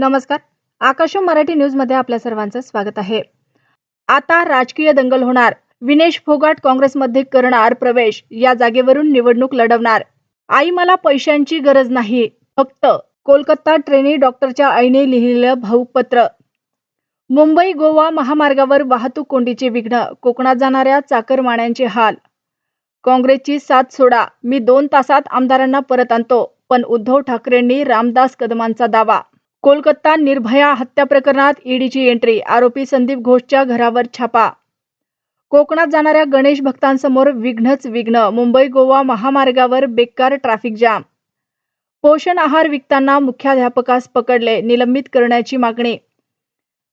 नमस्कार. आकाशवाणी मराठी न्यूजमध्ये आपल्या सर्वांचं स्वागत आहे. आता राजकीय दंगल होणार. विनेश फोगाट काँग्रेसमध्ये करणार प्रवेश. या जागेवरून निवडणूक लढवणार. आई मला पैशांची गरज नाही. फक्त कोलकाता ट्रेनी डॉक्टरच्या आईने लिहिलेलं भाऊक पत्र मुंबई गोवा महामार्गावर वाहतूक कोंडीचे विघ्न. कोकणात जाणाऱ्या चाकरमान्यांचे हाल. काँग्रेसची साथ सोडा. मी दोन तासात आमदारांना परत आणतो. पण उद्धव ठाकरेंनी रामदास कदमांचा दावा. कोलकाता निर्भया हत्या प्रकरणात ईडीची एंट्री आरोपी संदीप घोषच्या घरावर छापा. कोकणात जाणाऱ्या गणेश भक्तांसमोर विघ्नच विघ्न मुंबई गोवा महामार्गावर बेकार ट्रॅफिक जाम. पोषण आहार विकताना मुख्याध्यापकास पकडले निलंबित करण्याची मागणी.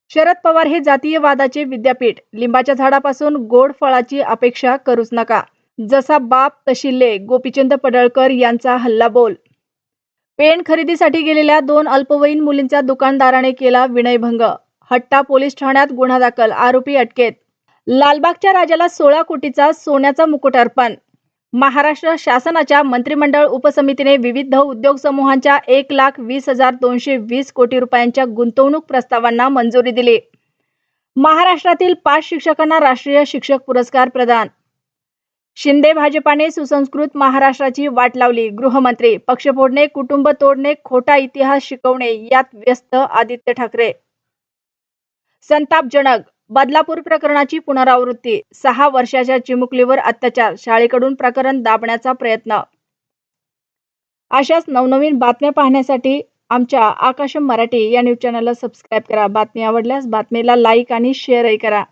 शरद पवार हे जातीयवादाचे विद्यापीठ लिंबाच्या झाडापासून गोड फळाची अपेक्षा करूच नका. जसा बाप तशिल्ले गोपीचंद पडळकर यांचा हल्लाबोल पेन खरेदीसाठी गेलेल्या दोन अल्पवयीन मुलींचा दुकानदाराने केला विनयभंग. हट्टा पोलीस ठाण्यात गुन्हा दाखल आरोपी अटकेत. लालबागच्या राजाला सोळा कोटीचा सोन्याचा मुकुट अर्पण. महाराष्ट्र शासनाच्या मंत्रिमंडळ उपसमितीने विविध उद्योग समूहांच्या एक लाख वीस हजार दोनशे वीस कोटी रुपयांच्या गुंतवणूक प्रस्तावांना मंजुरी दिली. महाराष्ट्रातील पाच शिक्षकांना राष्ट्रीय शिक्षक पुरस्कार प्रदान. शिंदे भाजपाने सुसंस्कृत महाराष्ट्राची वाट लावली. गृहमंत्री पक्ष फोडणे कुटुंब तोडणे खोटा इतिहास शिकवणे यात व्यस्त आदित्य ठाकरे. संतापजनक बदलापूर प्रकरणाची पुनरावृत्ती सहा वर्षाच्या चिमुकलीवर अत्याचार शाळेकडून प्रकरण दाबण्याचा प्रयत्न. अशाच नवनवीन बातम्या पाहण्यासाठी आमच्या आकाशम मराठी या न्यूज चॅनलला सबस्क्राईब करा. बातमी आवडल्यास बातमीला लाईक आणि शेअरही करा.